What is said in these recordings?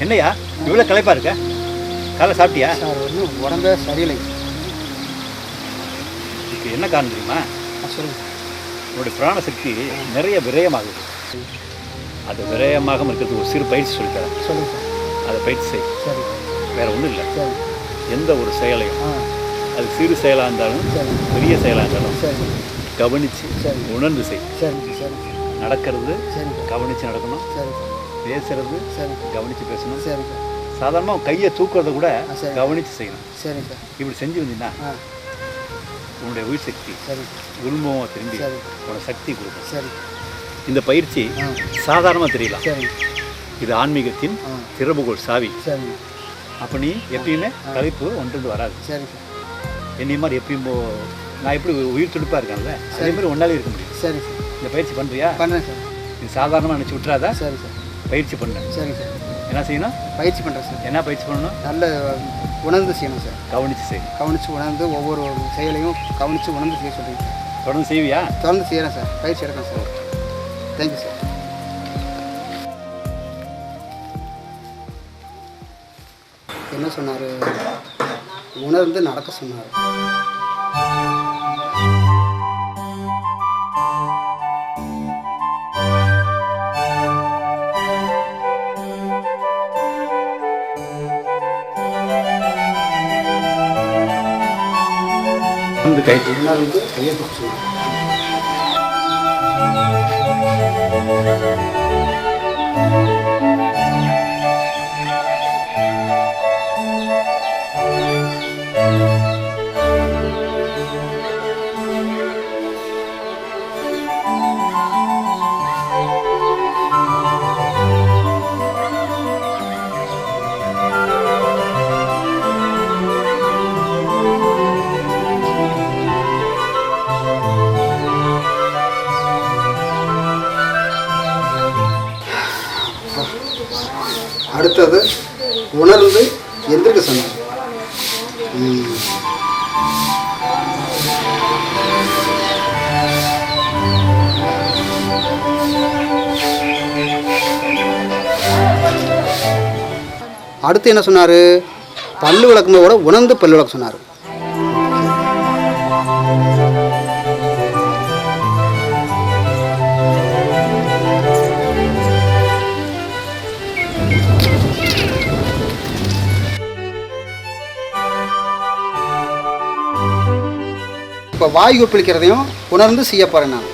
என்னையா? இவ்வளோ களைப்பா இருக்க? காலை சாப்பிட்டியா? சார் ஒன்றும் உடம்பே சரியில்லைங்க இதுக்கு என்ன காரணம் தெரியுமா? ஆ, சொல்லுங்க. சார் உன்னுடைய பிராண சக்தி நிறைய விரயமாகுது. அது விரயமாகாம இருக்கிறதுக்கு ஒரு சிறு பயிற்சி சொல்லித்தரேன். சொல்லுங்க சார். அதை பயிற்சி செய். சரி. வேற ஒன்றும் இல்லை. சரி. எந்த ஒரு செயலையும். அது சிறு செயலாக இருந்தாலும் சரி. பெரிய செயலாக இருந்தாலும் சரி. கவனித்து சரி. உணர்ந்து செய். சரிங்க சரி. நடக்கிறது சரி கவனித்து நடக்கணும். சரி சார். பேசுறது சரி கவனித்து பேசணும். சரி சார். சாதாரணமாக கையை தூக்குறத கூட சரி. கவனித்து செய்யணும். சரி சார். இப்படி செஞ்சு வந்தீங்கன்னா உன்னுடைய உயிர் சக்தி சரி. உள்முகமாக திரும்பி சரி. உனக்கு சக்தி கொடுக்கும். சரி. இந்த பயிற்சி சாதாரணமாக தெரியலாம் சரி. இது ஆன்மீகத்தின் ஆ. திறவுகோல் சாவி. சரிங்க அப்போ நீ எப்பயுமே களைப்பு ஒன்றிருந்து வராது. சரி சார். என்னை மாதிரி எப்பயும் நான் எப்படி உயிர் துடிப்பாக இருக்கேன்ல? அதே மாதிரி ஒன்றாலே இருக்க முடியும். சரி சார். இந்த பயிற்சி பண்ணுறியா பண்ணுறேன் சார். இது சாதாரணமாக நினச்சி விட்றாத சரி சார். பயிற்சி பண்ண. சரி சார். என்ன செய்யணும்? பயிற்சி பண்ணுறேன் சார். என்ன பயிற்சி பண்ணணும்? நல்ல உணர்ந்து செய்யணும் சார். கவனித்து செய்யணும் கவனித்து உணர்ந்து ஒவ்வொரு செயலையும் கவனித்து உணர்ந்து செய்ய சொல்லுங்க தொடர்ந்து செய்வியா? தொடர்ந்து செய்கிறேன் சார். பயிற்சி எடுக்கிறேன் சார். Thank you sir. என்ன சொன்னார்? உணர்ந்து நடக்க சொன்னார். வந்து கை உணர்ந்து கையை அடுத்தது உணர்ந்து எந்திரிக்க சொன்னார். அடுத்து என்ன சொன்னார்? பல்லு விளக்கும்போது கூட உணர்ந்து பல்லு விளக்க சொன்னார். இப்போ வாய் ஒப்பிழிக்கிறதையும் உணர்ந்து செய்ய போகிறேன் நான்.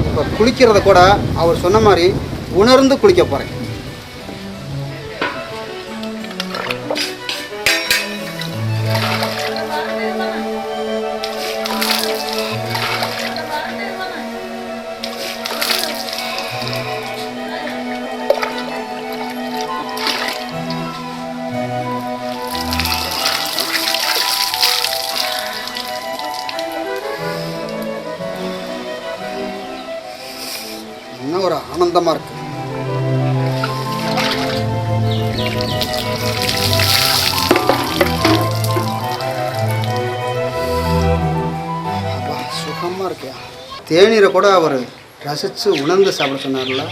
இப்போ குளிக்கிறத கூட அவர் சொன்ன மாதிரி உணர்ந்து குளிக்க போகிறேன் ஆனந்தமாக இருக்கு. அப்பா சுகமாக இருக்கியா? தேநீரை கூட அவர் ரசித்து உணர்ந்து சாப்பிட சொன்னார்ல.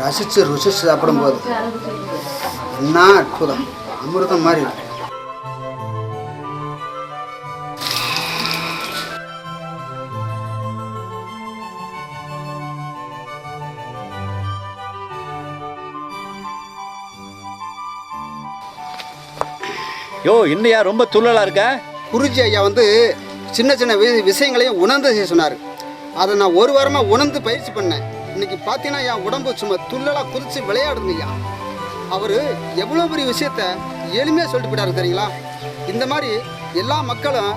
ரசித்து ருசித்து சாப்பிடும்போது என்ன அற்புதம். அமிர்தம் மாதிரி யோ இன்னையா ரொம்ப துள்ளலாக இருக்க? குருஜி ஐயா வந்து சின்ன சின்ன விஷயங்களையும் உணர்ந்து செய்ய சொன்னார். அதை நான் ஒரு வாரமாக உணர்ந்து பயிற்சி பண்ணேன். இன்னைக்கு பார்த்தீங்கன்னா என் உடம்பு சும்மா துள்ளலாக குதிச்சு விளையாடுங்க அவர் எவ்வளோ பெரிய விஷயத்த எளிமையாக சொல்லிட்டு போயிட்டாரு தெரியுங்களா? இந்த மாதிரி எல்லா மக்களும்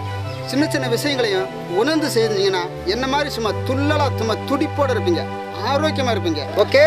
சின்ன சின்ன விஷயங்களையும் உணர்ந்து செஞ்சீங்கன்னா என்ன மாதிரி சும்மா துள்ளலாக சும்மா துடிப்போடு இருப்பீங்க. ஆரோக்கியமாக இருப்பீங்க. ஓகே?